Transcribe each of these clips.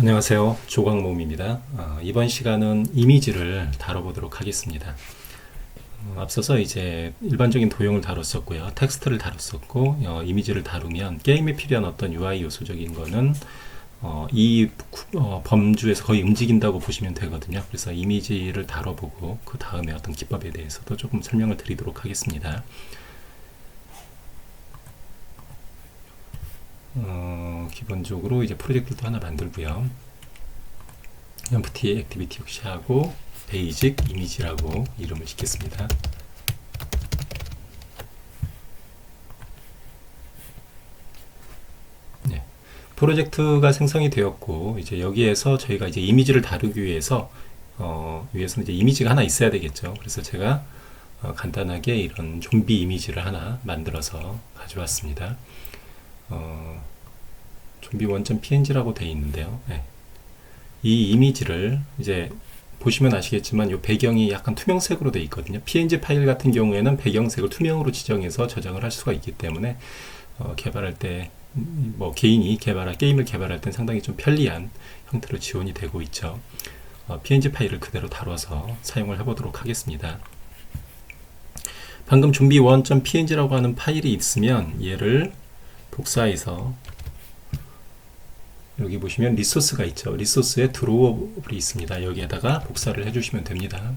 안녕하세요. 조광모입니다. 어, 이번 시간은 이미지를 다뤄보도록 하겠습니다. 어, 앞서서 이제 일반적인 도형을 다뤘었고요. 텍스트를 다뤘었고, 어, 이미지를 다루면 게임에 필요한 어떤 UI 요소적인 거는 어, 이 구- 어, 범주에서 거의 움직인다고 보시면 되거든요. 그래서 이미지를 다뤄보고 그 다음에 어떤 기법에 대해서도 조금 설명을 드리도록 하겠습니다. 어, 기본적으로 이제 프로젝트도 하나 만들고요. empty 액티비티 역시 하고 베이직 이미지라고 이름을 짓겠습니다. 네. 프로젝트가 생성이 되었고 이제 여기에서 저희가 이제 이미지를 다루기 위해서 어, 위해서는 이제 이미지가 하나 있어야 되겠죠. 그래서 제가 어, 간단하게 이런 좀비 이미지를 하나 만들어서 가져왔습니다. 어, 좀비 원점 png라고 되어 있는데요. 네. 이 이미지를 이제 보시면 아시겠지만 이 배경이 약간 투명색으로 되어 있거든요. png 파일 같은 경우에는 배경색을 투명으로 지정해서 저장을 할 수가 있기 때문에 어, 개발할 때 뭐 개인이 개발할 게임을 개발할 땐 상당히 좀 편리한 형태로 지원이 되고 있죠. 어, png 파일을 그대로 다뤄서 사용을 해보도록 하겠습니다. 방금 좀비 원.png라고 하는 파일이 있으면 얘를 복사해서 여기 보시면 리소스가 있죠. 리소스에 드로어블이 있습니다. 여기에다가 복사를 해주시면 됩니다.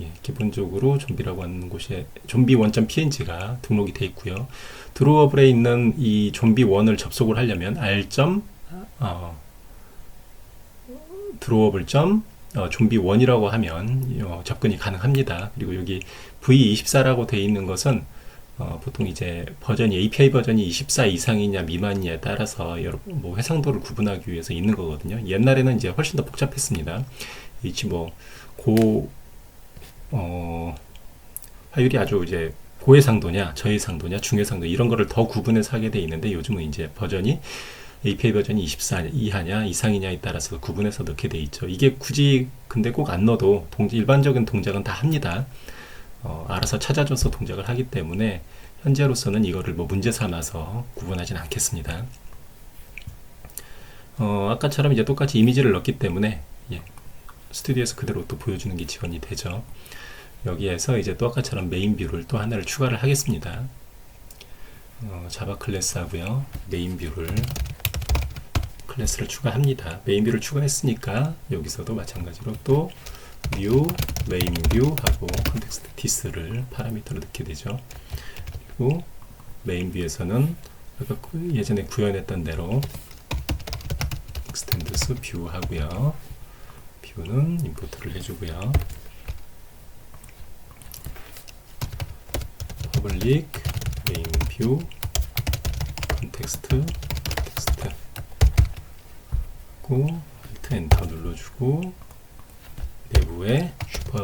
예, 기본적으로 좀비라고 하는 곳에 좀비 원점 png가 등록이 되어 있고요. 드로어블에 있는 이 좀비 원을 접속을 하려면 r 점 어, 드로어블 점 어, 좀비 원이라고 하면 어, 접근이 가능합니다. 그리고 여기 v24라고 되어 있는 것은 어, 보통 이제 버전이 API 버전이 24 이상이냐 미만이냐에 따라서 여러 뭐 해상도를 구분하기 위해서 있는 거거든요. 옛날에는 이제 훨씬 더 복잡했습니다. 이치 뭐고 어, 화율이 아주 이제 고해상도냐 저해상도냐 중해상도 이런 거를 더 구분해서 하게 돼 있는데 요즘은 이제 버전이 API 버전이 24 이하냐 이상이냐에 따라서 구분해서 넣게 돼 있죠. 이게 굳이 근데 꼭 안 넣어도 동, 일반적인 동작은 다 합니다. 어, 알아서 찾아줘서 동작을 하기 때문에 현재로서는 이거를 뭐 문제 삼아서 구분하진 않겠습니다. 어, 아까처럼 이제 똑같이 이미지를 넣기 때문에 예, 스튜디오에서 그대로 또 보여주는 게 지원이 되죠. 여기에서 이제 또 아까처럼 메인 뷰를 또 하나를 추가를 하겠습니다. 어, 자바 클래스 하고요. 메인 뷰를 클래스를 추가합니다. 메인 뷰를 추가했으니까 여기서도 마찬가지로 또 뷰, 메인 뷰 하고 컨텍스트 디스를 파라미터로 넣게 되죠. 그리고 메인 뷰에서는 아까 그 예전에 구현했던 대로 익스텐드스 뷰 하고요. 뷰는 임포트를 해주고요. 퍼블릭 메인 뷰 컨텍스트 텍스트 고 Alt 엔터 눌러주고 내부에 슈퍼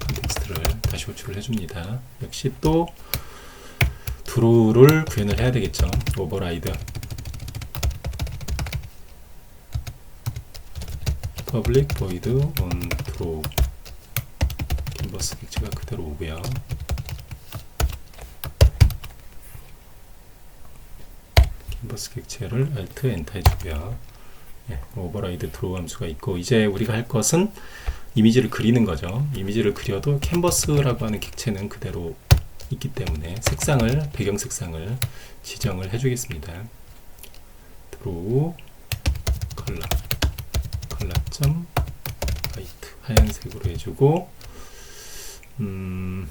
컨텍스트를 다시 호출을 해줍니다. 역시 또 드로우를 구현을 해야 되겠죠. 오버라이드 public void on draw 캔버스 객체가 그대로 오고요. 캔버스 객체를 Alt 엔터 해주고요. 예, 오버라이드 드로우 함수가 있고 이제 우리가 할 것은 이미지를 그리는 거죠. 이미지를 그려도 캔버스라고 하는 객체는 그대로 있기 때문에 색상을 배경 색상을 지정을 해주겠습니다. 드로우 컬러 컬러 점 화이트 하얀색으로 해주고 음,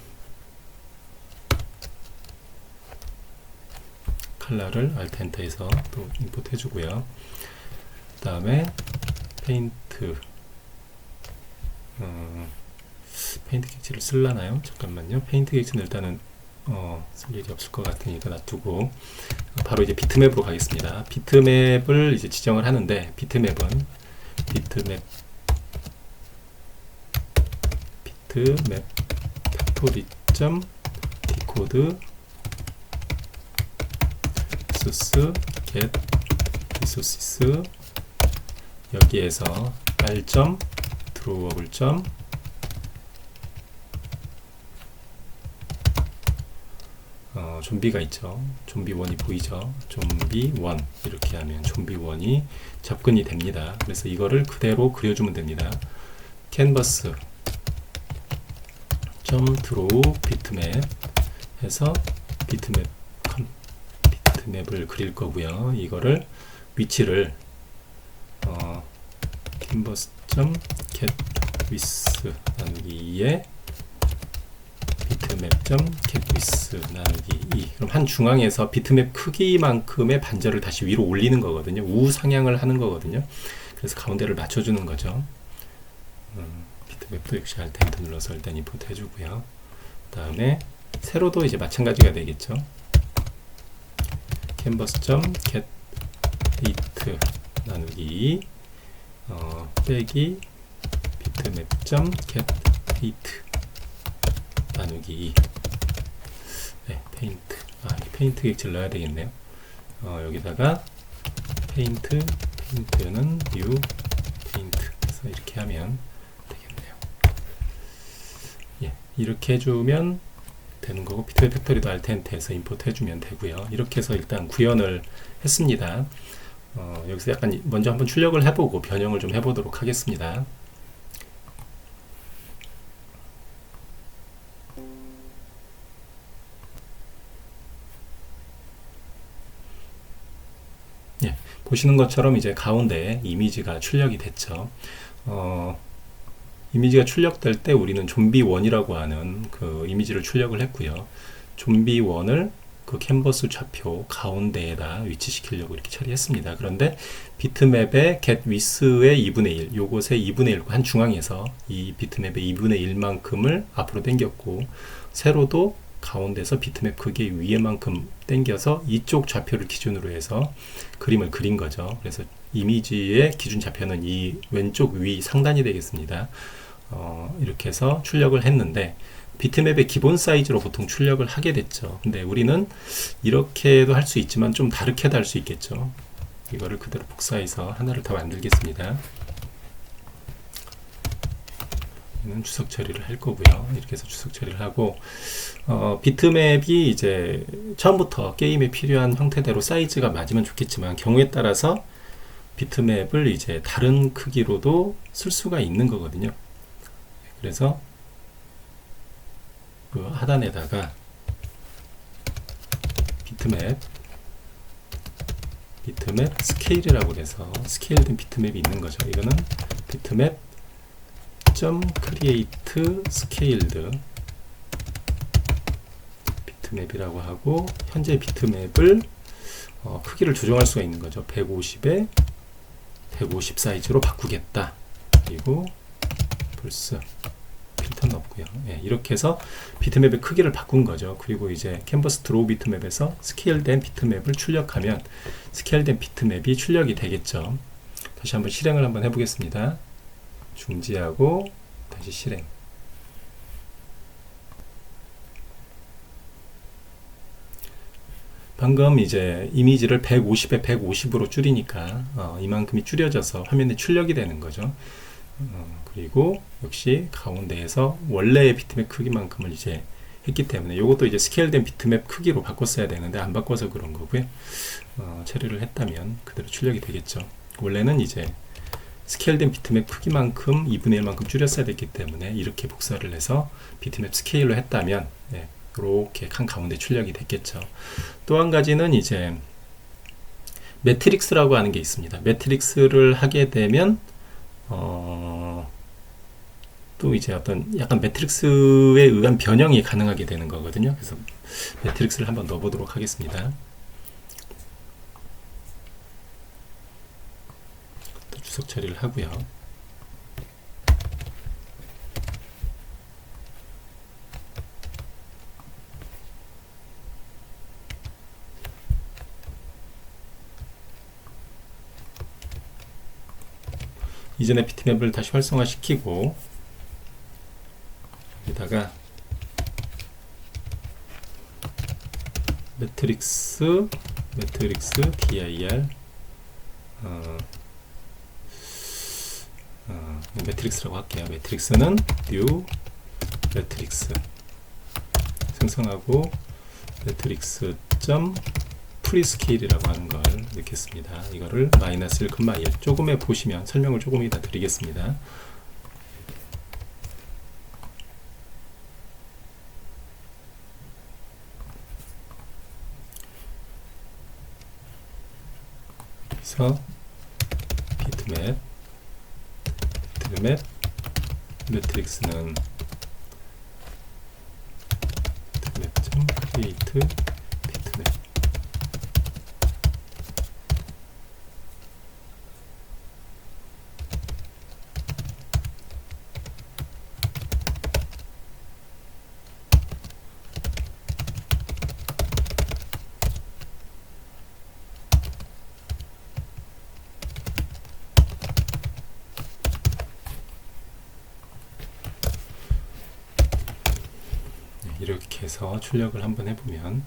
컬러를 알트 엔터에서 또 임포트 해주고요. 그 다음에 페인트 어, 페인트 객체를 쓸라나요? 잠깐만요. 페인트 객체는 일단은 어, 쓸 일이 없을 것 같으니까 놔두고 바로 이제 비트맵으로 가겠습니다. 비트맵을 이제 지정을 하는데 비트맵은 비트맵 비트맵 팩토리 점 디코드 소스 get 리소시스 여기에서 r 드로워블 점 좀비가 있죠. 좀비 원이 보이죠. 좀비 원 이렇게 하면 좀비 원이 접근이 됩니다. 그래서 이거를 그대로 그려주면 됩니다. 캔버스 점 드로우 비트맵 해서 비트맵 컴, 비트맵을 그릴 거고요. 이거를 위치를 어, 캔버스 점 get 2에 비트맵 점 get with 나누기 2 그럼 한 중앙에서 비트맵 크기만큼의 반절을 다시 위로 올리는 거거든요. 우상향을 하는 거거든요. 그래서 가운데를 맞춰주는 거죠. 음, 비트맵도 역시 엔터 눌러서 일단 임포트 해주고요. 그 다음에 세로도 이제 마찬가지가 되겠죠. canvas get height 나누기 2 어, 빼기 비트맵 get height 나누기 2 네, 페인트 아, 이 페인트 객지를 넣어야 되겠네요. 어, 여기다가 페인트 페인트는 new 페인트 그래서 이렇게 하면 되겠네요. 예, 이렇게 해주면 되는 거고 비트맵 팩토리도 알텐트에서 임포트 해주면 되고요. 이렇게 해서 일단 구현을 했습니다. 어, 여기서 약간 먼저 한번 출력을 해보고 변형을 좀 해보도록 하겠습니다. 보시는 것처럼 이제 가운데 이미지가 출력이 됐죠. 어, 이미지가 출력될 때 우리는 좀비1이라고 하는 그 이미지를 출력을 했고요. 좀비1을 그 캔버스 좌표 가운데에다 위치시키려고 이렇게 처리했습니다. 그런데 비트맵의 get width의 2분의 1, 요것의 2분의 1, 한 중앙에서 이 비트맵의 2분의 1만큼을 앞으로 당겼고, 세로도 가운데서 비트맵 크기 위에만큼 당겨서 이쪽 좌표를 기준으로 해서 그림을 그린 거죠. 그래서 이미지의 기준 좌표는 이 왼쪽 위 상단이 되겠습니다. 어, 이렇게 해서 출력을 했는데, 비트맵의 기본 사이즈로 보통 출력을 하게 됐죠. 근데 우리는 이렇게도 할 수 있지만 좀 다르게도 할 수 있겠죠. 이거를 그대로 복사해서 하나를 더 만들겠습니다. 이 는 주석 처리를 할 거고요. 이렇게 해서 주석 처리를 하고 어, 비트맵이 이제 처음부터 게임에 필요한 형태대로 사이즈가 맞으면 좋겠지만 경우에 따라서 비트맵을 이제 다른 크기로도 쓸 수가 있는 거거든요. 그래서 그 하단에다가 비트맵 비트맵 스케일이라고 해서 스케일된 비트맵이 있는 거죠. 이거는 비트맵 점 크리에이트 스케일드 비트맵이라고 하고 현재 비트맵을 어, 크기를 조정할 수가 있는 거죠. 150에 150 사이즈로 바꾸겠다. 그리고 플스 필터는 없고요. 예, 이렇게 해서 비트맵의 크기를 바꾼 거죠. 그리고 이제 캔버스 드로우 비트맵에서 스케일된 비트맵을 출력하면 스케일된 비트맵이 출력이 되겠죠. 다시 한번 실행을 한번 해보겠습니다. 중지하고 다시 실행. 방금 이제 이미지를 150에 150으로 줄이니까 어, 이만큼이 줄여져서 화면에 출력이 되는 거죠. 어, 그리고 역시 가운데에서 원래의 비트맵 크기만큼을 이제 했기 때문에 이것도 이제 스케일된 비트맵 크기로 바꿨어야 되는데 안 바꿔서 그런 거고요. 어, 처리를 했다면 그대로 출력이 되겠죠. 원래는 이제 스케일된 비트맵 크기만큼 2분의 1만큼 줄였어야 됐기 때문에 이렇게 복사를 해서 비트맵 스케일로 했다면 네, 이렇게 칸 가운데 출력이 됐겠죠. 또 한 가지는 이제 매트릭스라고 하는 게 있습니다. 매트릭스를 하게 되면 어, 또 이제 어떤 약간 매트릭스에 의한 변형이 가능하게 되는 거거든요. 그래서 매트릭스를 한번 넣어보도록 하겠습니다. 또 주석 처리를 하고요. 이전의 비트맵을 다시 활성화시키고 여기다가 매트릭스 매트릭스 dir 어, 어, 매트릭스라고 할게요. 매트릭스는 new 매트릭스 생성하고 매트릭스 점 프리스케일이라고 하는 걸 넣겠습니다. 이거를 마이너스 1,1 조금에 보시면 설명을 조금 이따 드리겠습니다. 그래서 비트맵 비트맵 매트릭스는 비트맵.create 비트맵 네, 이렇게 해서 출력을 한번 해보면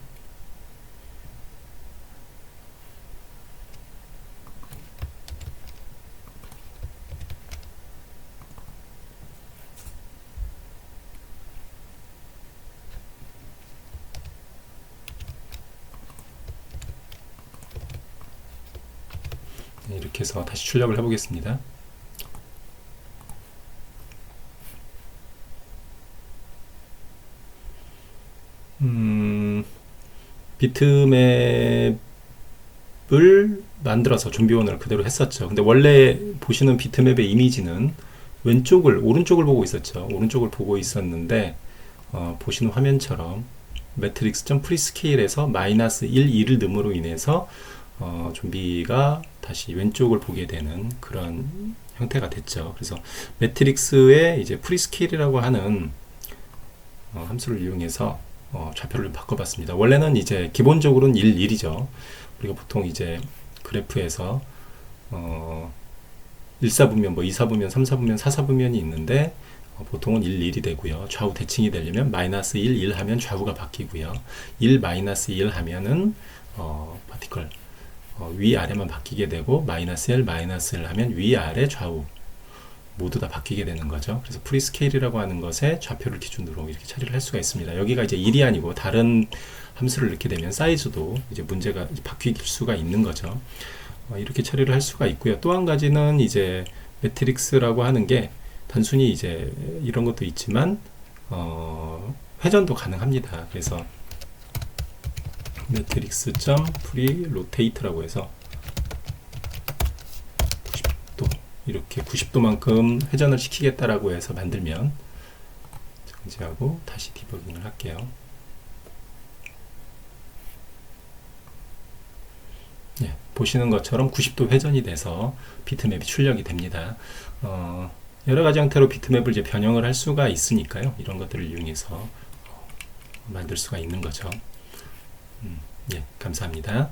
네, 이렇게 해서 다시 출력을 해보겠습니다. 음, 비트맵을 만들어서 좀비원을 그대로 했었죠. 근데 원래 보시는 비트맵의 이미지는 왼쪽을 오른쪽을 보고 있었죠. 오른쪽을 보고 있었는데 어, 보시는 화면처럼 매트릭스 점 프리스케일에서 마이너스 1, 2를 넣음으로 인해서 어, 좀비가 다시 왼쪽을 보게 되는 그런 형태가 됐죠. 그래서 매트릭스의 이제 프리스케일이라고 하는 어, 함수를 이용해서 어, 좌표를 바꿔봤습니다. 원래는 이제 기본적으로는 1, 1이죠. 우리가 보통 이제 그래프에서 어, 1사분면, 뭐 2사분면, 3사분면, 4사분면이 있는데 어, 보통은 1, 1이 되고요. 좌우 대칭이 되려면 마이너스 1, 1 하면 좌우가 바뀌고요. 1 마이너스 1 하면은 어, 파티클 어, 위 아래만 바뀌게 되고 마이너스 1 마이너스 1 하면 위 아래 좌우 모두 다 바뀌게 되는 거죠. 그래서 프리스케일이라고 하는 것에 좌표를 기준으로 이렇게 처리를 할 수가 있습니다. 여기가 이제 1이 아니고 다른 함수를 넣게 되면 사이즈도 이제 문제가 바뀔 수가 있는 거죠. 어, 이렇게 처리를 할 수가 있고요. 또 한 가지는 이제 매트릭스라고 하는 게 단순히 이제 이런 것도 있지만 어, 회전도 가능합니다. 그래서 매트릭스 점 프리 로테이트라고 해서 90도 이렇게 90도만큼 회전을 시키겠다라고 해서 만들면 정지하고 다시 디버깅을 할게요. 예, 보시는 것처럼 90도 회전이 돼서 비트맵이 출력이 됩니다. 어, 여러 가지 형태로 비트맵을 이제 변형을 할 수가 있으니까요. 이런 것들을 이용해서 어, 만들 수가 있는 거죠. 음, 예, 감사합니다.